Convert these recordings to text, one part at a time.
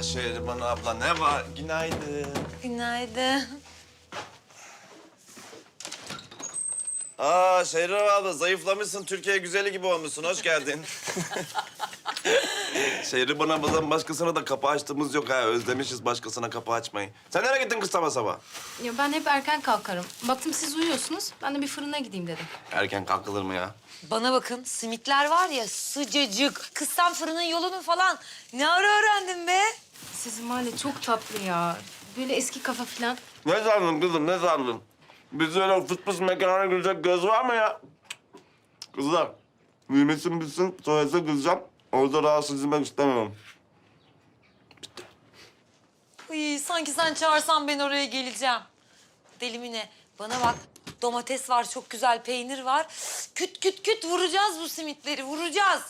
Aa Şehriban abla ne var? Günaydın. Günaydın. Aa Şehriban abla zayıflamışsın. Türkiye güzeli gibi olmuşsun. Hoş geldin. Şehriban abladan başkasına da kapı açtığımız yok ha. Özlemişiz başkasına kapı açmayı. Sen nereye gittin kız sabah sabah? Ya ben hep erken kalkarım. Baktım siz uyuyorsunuz. Ben de bir fırına gideyim dedim. Erken kalkılır mı ya? Bana bakın simitler var ya sıcacık. Kız sen fırının yolunu falan ne ara öğrendin be? Sizin mahalle çok tatlı ya. Böyle eski kafa falan. Ne sandın kızım ne sandın? Biz öyle fıs fıs mekana girecek göz var mı ya? Kızlar, büyümesin bitsin, sonrası kızacağım. Orada rahatsız edilmek istemiyorum. Uy, sanki sen çağırsan ben oraya geleceğim. Deli mi ne? Bana bak domates var, çok güzel peynir var. Küt küt küt vuracağız bu simitleri, vuracağız.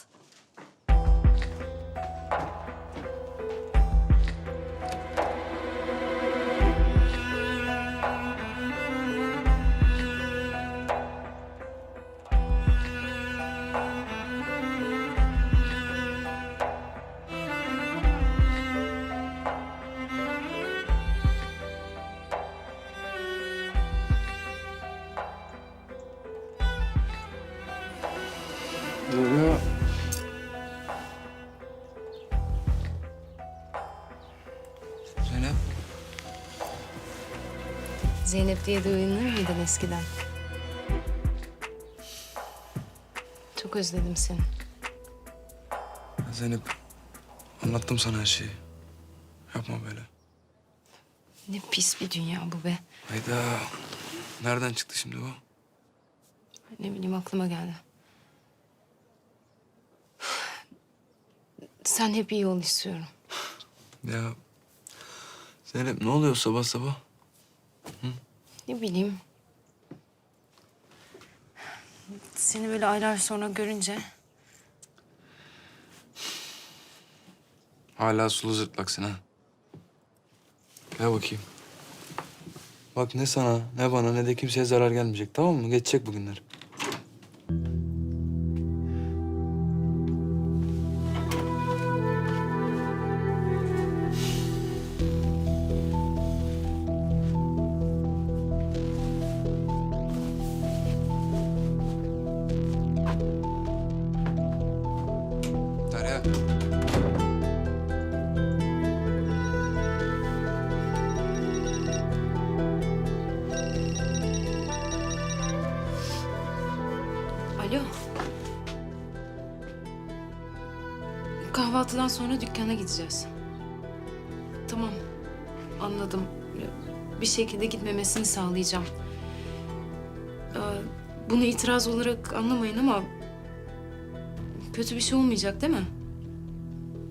Zeynep diye de uyanır mıydın eskiden? Çok özledim seni. Zeynep. Anlattım sana her şeyi. Yapma böyle. Ne pis bir dünya bu be. Hayda. Nereden çıktı şimdi bu? Ne bileyim aklıma geldi. Sen hep iyi ol istiyorum. Ya Zeynep ne oluyor sabah sabah? Ne bileyim. Seni böyle aylar sonra görünce Hala sulu zırtlaksın ha. Gel bakayım. Bak ne sana, ne bana, ne de kimseye zarar gelmeyecek tamam mı? Geçecek bugünler. Alo. Kahvaltıdan sonra dükkana gideceğiz. Tamam. Anladım. Bir şekilde gitmemesini sağlayacağım. Ee, Bunu itiraz olarak anlamayın ama... ...kötü bir şey olmayacak değil mi?